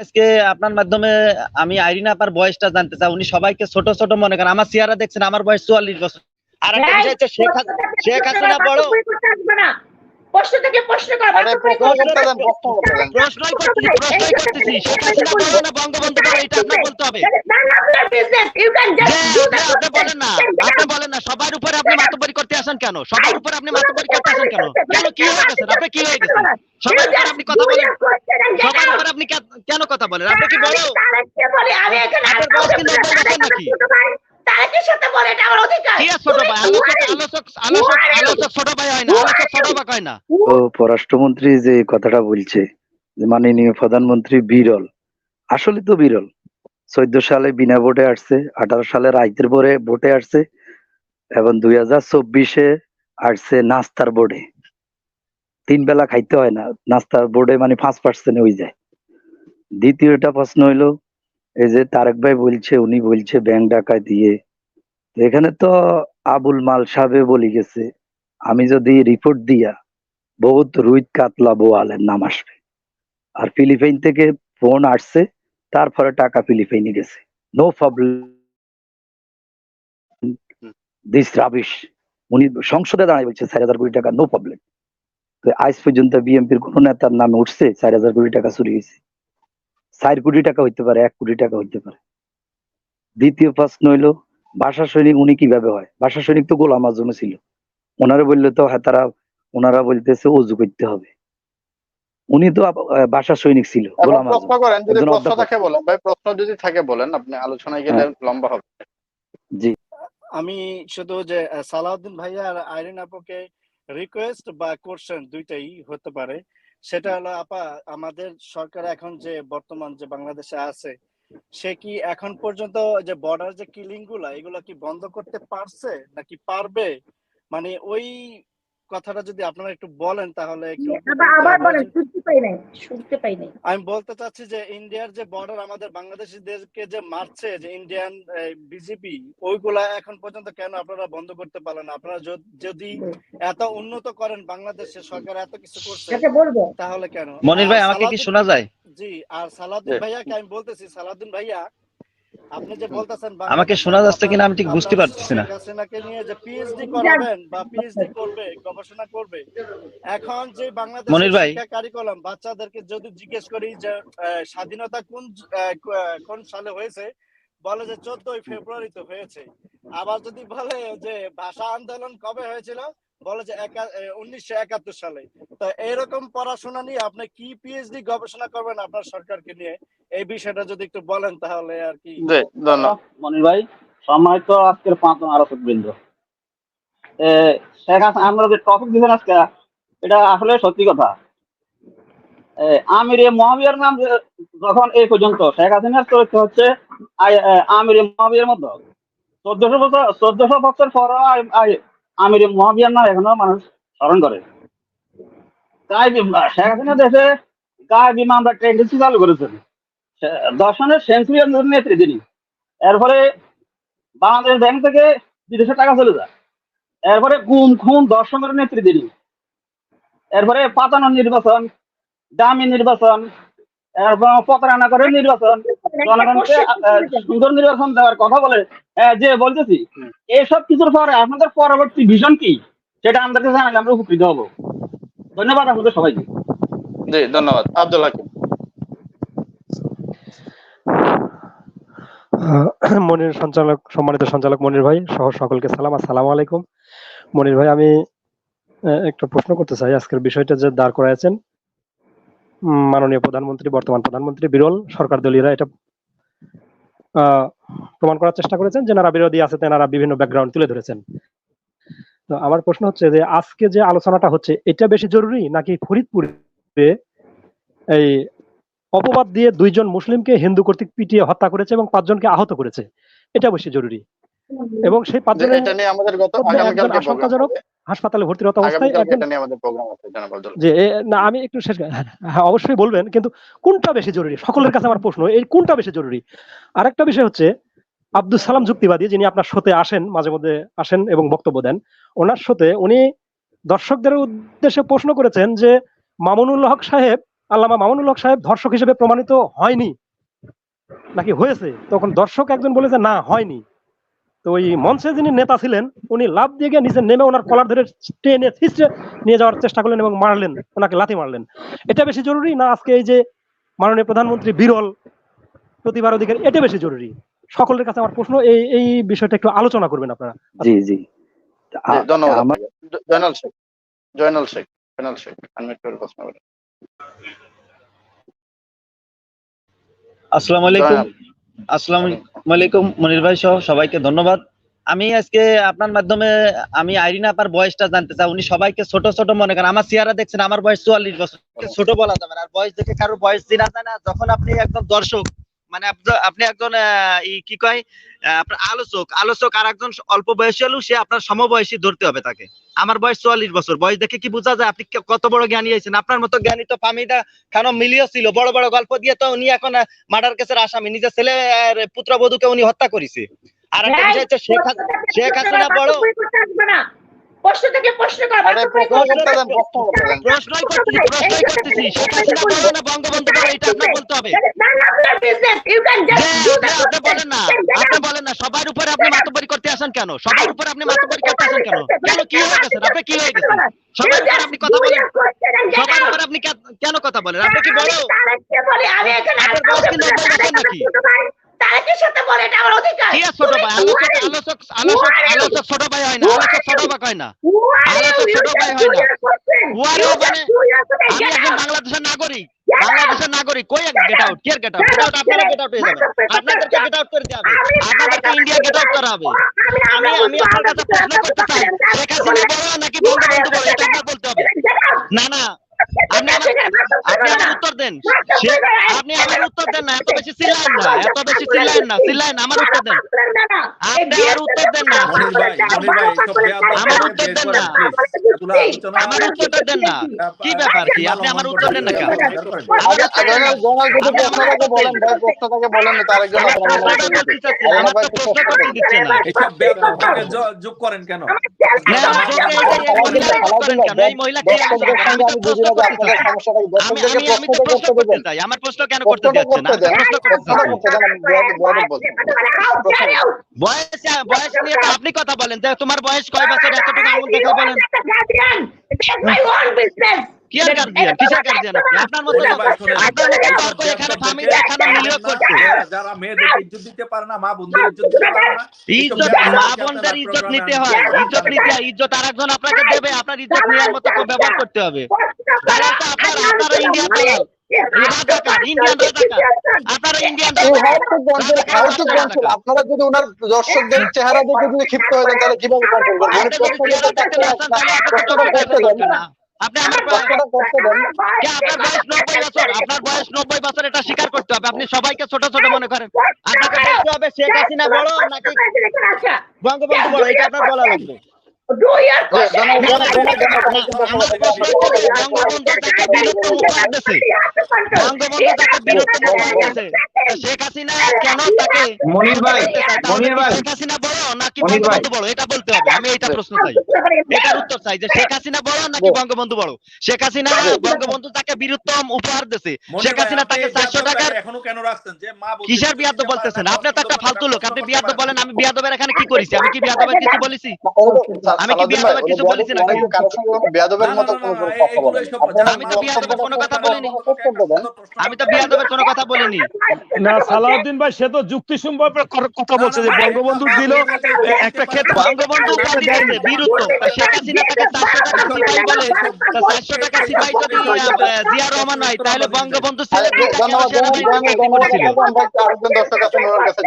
আজকে আপনার মাধ্যমে আমি আইরিনা আপার বয়সটা জানতে চাই। উনি সবাইকে ছোট ছোট মনে করেন। আমার চেহারা দেখছেন আমার বয়স চুয়াল্লিশ বছর। আর একটা বিষয় হচ্ছে শেখ হাসিনা শেখ হাসিনা বড় প্রশ্ন থেকে প্রশ্ন করা আরে প্রশ্ন করতে দেন প্রশ্ন করতে দেন প্রশ্নই করতেছি প্রশ্নই করতেছি। শেখ হাসিনা বড় না বঙ্গবন্ধু বড় এটা আপনার বলতে হবে। আপনি বলেন না আপনি বলেন না সবার উপরে আপনি মাতব্বরি করতে আসেন কেন? সবার উপরে আপনি মাতব্বরি করতে আসেন কেন? কেন? কি হয়ে গেছে? আপনি কি হয়ে গেছেন? সবার উপরে আপনি কথা বলেন। সবার উপরে আপনি কেন কথা বলেন? আপনি কি বড়? আমি এখানে নাকি? সাথে বলে এটা আমার অধিকার। ছোট ভাই? আলোচক আলোচক আলোচক আলোচক ছোট ভাই হয় না আলোচক ছোট ভাই হয় না। তো পররাষ্ট্রমন্ত্রী যে কথাটা বলছে যে মাননীয় প্রধানমন্ত্রী বিরল। আসলে তো বিরল। চোদ্দ সালে বিনা ভোটে আসছে আঠারো সালে রাইতের পরে ভোটে আসছে এবং দুই হাজার চব্বিশে আসছে নাস্তার বোর্ডে তিন বেলা খাইতে হয় না নাস্তার বোর্ডে মানে পাঁচ পার্সেন্ট হয়ে যায়। দ্বিতীয়টা প্রশ্ন হইল এই যে তারেক ভাই বলছে উনি বলছে ব্যাংক ডাকায় দিয়ে এখানে তো আবুল মাল সাহেব বলে গেছে আমি যদি রিপোর্ট দিয়া বহুত রুইত কাতলা বোয়ালের নাম আসবে। আর ফিলিপাইন থেকে ফোন আসছে তারপরে টাকা ফিলিপাইনে গেছে। নো প্রবলেম দিস রাবিশ উনি সংসদে দাঁড়ায় বলছে চার হাজার কোটি টাকা নো প্রবলেম আজ পর্যন্ত বিএনপির কোন নেতার নামে উঠছে চার হাজার কোটি টাকা চুরি হয়েছে। চার কোটি টাকা হইতে পারে এক কোটি টাকা হইতে পারে। দ্বিতীয় প্রশ্ন হইল ভাষা সৈনিক উনি কীভাবে হয়? ভাষা সৈনিক তো গোলাম আজমে ছিল। ওনারা বললে তো হ্যাঁ তারা ওনারা বলতেছে অজু করতে হবে। উনি তো ভাষা সৈনিক ছিল গোলাম প্রশ্ন করেন যদি প্রশ্ন থাকে বলেন। ভাই প্রশ্ন যদি থাকে বলেন আপনি আলোচনায় গেলে লম্বা হবে। জি। আমি শুধু যে সালাউদ্দিন ভাইয়া আর আইরিন আপুকে রিকোয়েস্ট বা কোশ্চেন দুইটাই হতে পারে। সেটা হলো আপা আমাদের সরকার এখন যে বর্তমান যে বাংলাদেশে আছে সে কি এখন পর্যন্ত যে বর্ডার যে কিলিংগুলা এগুলা কি বন্ধ করতে পারছে নাকি পারবে? মানে ওই কথাটা যদি আপনারা একটু বলেন তাহলে একটু আবার বলেন পাই নাই শুনতে পাই নাই। আমি বলতে চাচ্ছি যে ইন্ডিয়ার যে বর্ডার আমাদের বাংলাদেশিদেরকে যে মারছে যে ইন্ডিয়ান বিজেপি ওইগুলা এখন পর্যন্ত কেন আপনারা বন্ধ করতে পারলেন না? আপনারা যদি এত উন্নত করেন বাংলাদেশের সরকার এত কিছু করছে বলব। তাহলে কেন? মনির ভাই আমাকে কি শোনা যায়? জি আর সালাদুন ভাইয়া ভাইয়াকে আমি বলতেছি সালাদুন ভাইয়া আমাকে শোনা যাচ্ছে কিনা আমি ঠিক বুঝতে পারতেছি না। শেখ নিয়ে যে পিএইচডি করাবেন বা পিএইচডি করবে গবেষণা করবে এখন যে বাংলাদেশ মনির ভাই। কারিকুলাম বাচ্চাদেরকে যদি জিজ্ঞেস করি যে স্বাধীনতা কোন কোন সালে হয়েছে বলে যে চোদ্দই ফেব্রুয়ারিতে হয়েছে আবার যদি বলে যে ভাষা আন্দোলন কবে হয়েছিল বলে যে উনিশশো একাত্তর সালে তো এরকম পড়াশোনা নিয়ে আপনি কি পিএইচডি গবেষণা করবেন আপনার সরকারকে নিয়ে এই বিষয়টা যদি একটু বলেন তাহলে আর কি। মনির ভাই সম্মানিত আজকের পাঁচজন আলোচক বৃন্দ। এ, শেখ হাসিনা আমরা যে টপিক দিচ্ছেন আজকে এটা আসলে সত্যি কথা। আমির মহাবিয়ার নাম যখন এই পর্যন্ত শেখ হাসিনার চরিত্র হচ্ছে আমির মহাবিয়ার মতো। চোদ্দশো বছর চোদ্দশো বছর পর আমির মহাবিয়ার নাম এখনও মানুষ স্মরণ করে। তাই শেখ হাসিনা দেশে গায়ে বিমান বা ট্রেন চালু করেছেন। সে- দর্শনের সেঞ্চুরি নেত্রী তিনি এরপরে বাংলাদেশ ব্যাংক থেকে বিদেশে টাকা চলে যায়। এরপরে গুম, খুন দর্শকের নেত্রী তিনি এরপরে পাতানো নির্বাচন, দামি নির্বাচন, এরপর প্রতারণা করে নির্বাচন, জনগণকে সুন্দর নির্বাচন দেওয়ার কথা বলে যে বলতেছি এইসব কিছুর পরে আপনাদের পরবর্তী ভিশন কি? সেটা আমাদেরকে জানালে আমরা উপকৃত হব। ধন্যবাদ আপনাদের সবাইকে। জি, ধন্যবাদ। আব্দুল হাকিম। মনির সঞ্চালক, সম্মানিত সঞ্চালক মনির ভাই সহ সকলকে সালাম। আসসালামু আলাইকুম। মনির ভাই, আমি একটা প্রশ্ন করতে চাই। আজকের বিষয়টা যে দাঁড় করাইছেন মাননীয় প্রধানমন্ত্রী, বর্তমান প্রধানমন্ত্রী বিরল সরকার দলীয়রা এটা প্রমাণ করার চেষ্টা করেছেন যে যারা বিরোধী আছে, তেনারা বিভিন্ন ব্যাকগ্রাউন্ড তুলে ধরেছেন। তো আমার প্রশ্ন হচ্ছে যে আজকে যে আলোচনাটা হচ্ছে, এটা বেশি জরুরি নাকি ফরিদপুরে এই অপবাদ দিয়ে দুইজন মুসলিমকে হিন্দু কর্তৃক পিটিয়ে হত্যা করেছে এবং পাঁচজনকে আহত করেছে। এটা বেশি জরুরি। এবং সেই পাঁচজনের আশঙ্কাজনক হাসপাতালে ভর্তিরত অবস্থায় যে না আমি একটু শেষ হ্যাঁ অবশ্যই বলবেন কিন্তু কোনটা বেশি জরুরি? সকলের কাছে আমার প্রশ্ন এই কোনটা বেশি জরুরি? আরেকটা বিষয় হচ্ছে আব্দুল সালাম যুক্তিবাদী যিনি আপনার শোতে আসেন মাঝে মধ্যে আসেন এবং বক্তব্য দেন ওনার শোতে উনি দর্শকদের উদ্দেশ্যে প্রশ্ন করেছেন যে মামুনুল হক সাহেব আল্লামা মামুনুল হক সাহেব ধর্ষক হিসেবে প্রমাণিত হয়নি। নাকি হয়েছে? তখন দর্শক একজন বলেছে না হয়নি। তো ওই মঞ্চে যিনি নেতা ছিলেন উনি লাভ দিয়ে গিয়ে নিচে নেমে ওনার কলার ধরে টেনে ছিঁচড়ে নিয়ে যাওয়ার চেষ্টা করলেন এবং মারলেন ওনাকে লাথি মারলেন। এটা বেশি জরুরি না আজকে এই যে মাননীয় প্রধানমন্ত্রী বিরল প্রতিবার অধিকার এটা বেশি জরুরি? সকলের কাছে আমার প্রশ্ন এই এই বিষয়টা একটু আলোচনা করবেন আপনারা। জি জি। ধন্যবাদ। জয়নাল শেখ জয়নাল শেখ জয়নাল শেখ আনমিট করে প্রশ্ন করেন। আসসালামু আলাইকুম। আসসালামু আলাইকুম মনির ভাই সহ সবাইকে ধন্যবাদ। আমি আজকে আপনার মাধ্যমে আমি আইরিনা আপার বয়সটা জানতে চাই। উনি সবাইকে ছোট ছোট মনে করেন। আমার চেহারা দেখছেন আমার বয়স চুয়াল্লিশ বছর। ছোট বলা যাবে আর বয়স দেখে কারও বয়স চিনা যায় না। যখন আপনি একদম দর্শক মানে আপনি একজন কি কয় আপনার আলোচক আলোচক আর একজন অল্প বয়সী হলেও সে আপনার সমবয়সী ধরতে হবে তাকে। আমার বয়স চুয়াল্লিশ বছর। বয়স দেখে কি বোঝা যায়? আপনি কত বড় জ্ঞানী হয়েছেন? আপনার মতো জ্ঞানী তো ফামিদা খানো মিলিও ছিল। বড় বড় গল্প দিয়ে তো উনি এখন মার্ডার কেসের আসামি। নিজের ছেলে পুত্রবধূকে উনি হত্যা করেছে। আর একটা বিষয় হচ্ছে শেখ হাসিনা বড় প্রশ্ন থেকে প্রশ্ন কর প্রশ্নই করতেছি প্রশ্নই করতেছি। না বঙ্গবন্ধু এটা বলতে হবে। আপনি আপনি বলেন না আপনি বলেন না সবার উপরে আপনি মাতব্বরি করতে আসেন কেন? সবার উপরে আপনি মাতব্বরি করতে আসেন কেন? কেন কি হয়ে গেছে? আপনি কি হয়ে গেছেন? সবার উপরে আপনি কথা বলেন। সবার উপরে আপনি কেন কথা বলেন? আপনি কি বড় বলে আমি এখানে আপনার বয়স কি নব্বই বছর নাকি? তারেকের সাথে বলে এটা আমার অধিকার। কি ছোট ভাই? আলোচক আলোচক আলোচক আলোচক ছোট ভাই হয় না আলোচক ছোট ভাই হয় না। আলোচক ছোট ভাই হয় না। উয়ারে মানে আমি একজন বাংলাদেশের নাগরিক বাংলাদেশের নাগরিক। কই গেট আউট কে গেট আউট গেট আউট আপনারা গেট আউট হয়ে যাবেন। আপনাদেরকে গেট আউট করে দেওয়া আপনাদেরকে ইন্ডিয়া গেট আউট করা হবে। আমি আমি আপনার কাছে প্রশ্ন করতে চাই। শেখ হাসিনা বড় নাকি বঙ্গবন্ধু বড় এটা আপনার বলতে হবে। না না আপনি আমার আপনি উত্তর দেন। আপনি আমার উত্তর দেন না এত বেশি না এত না আমার উত্তর দেন। আপনি উত্তর দেন না। আমার উত্তর দেন না। আমার উত্তরটা দেন না। কি ব্যাপার? কি আপনি আমার উত্তর দেন না কেন? যোগ করেন কেন? মহিলা যোগ করেন কেন? এই মহিলা কে প্রশ্ন করতে চাই আমার প্রশ্ন কেন করতে দিচ্ছেন আমি প্রশ্ন করতে চাই। বয়স বয়স নিয়ে তো আপনি কথা বলেন তোমার বয়স কয় বছর এতটুকু আঙুল দেখে বলেন। কি গার্জিয়ান কিসের গার্জিয়ান আপনার মতো মনির তো- ভাই, শোনেন, আপনার মতো তর্ক এখানে ফামিলি এখানে মিলিয়ে করছে। যারা- যারা ইজ্জত দিতে পারে না মা বোনদের ইজ্জত দিতে পারে না ইজ্জত মা বোনদের ইজ্জত নিতে হয়। ইজ্জত নিতে হয় ইজ্জত আরেকজন আপনাকে দেবে আপনার ইজ্জত নেওয়ার মতো ব্যবহার করতে হবে। তাহলে তো আপনার আপনারা ইন্ডিয়ান দালাল। ইন্ডিয়ান রাজাকার। ইন্ডিয়ান আপনারা যদি ওনার দর্শকদের চেহারা দেখে যদি ক্ষিপ্ত হয়ে যান তাহলে কীভাবে কন্ট্রোল করবেন? আপনি দেখতে আমার আপনার বয়স নব্বই বছর আপনার বয়স নব্বই বছর এটা স্বীকার করতে হবে। আপনি সবাইকে ছোট ছোট মনে করেন। আপনাকে বলতে হবে শেখ হাসিনা বড় নাকি বঙ্গবন্ধু বড় এটা আপনার বলা লাগবে। শেখ হাসিনা নাকি বঙ্গবন্ধু বড় শেখ হাসিনা বঙ্গবন্ধু তাকে বীরত্তম উপহার দিয়েছে শেখ হাসিনা তাকে এই চারশো বেয়াদবটাকে টাকার এখনও কেন রাখছেন যে মা কিসের বিয়াদ বলতেছেন আপনি তো একটা ফালতু লোক আপনি বিয়াদ বলেন আমি বিয়াদবের এখানে কি করেছি আমি কি বিয়াদবের কিছু বলেছি আমি কি বিয়াদবের কিছু বলেছি বেয়াদবের না, না, মতো কোনো কথা বলেন আমি তো বিয়াদবের কোনো কথা বলিনি। আমি তো বিয়াদবের কোনো কথা বলিনি না সালাউদ্দিন ভাই সে তো যুক্তি যুক্তিসম্মত কথা বলছে যে বঙ্গবন্ধু দিল একটা ক্ষেত্র বঙ্গবন্ধু উপাধি দিয়েছে বীরত্ব তা শেখ হাসিনা তাকে চারশো টাকা সিপাহি বলে তা চারশো টাকা সিপাহি যদি জিয়া রহমান হয় তাহলে বঙ্গবন্ধু ছেলে দুই টাকা ধন্যবাদ সেনাবাহিনীতে ধন্যবাদ করেছিল আরেকজন দর্শক আছেন ওনার কাছে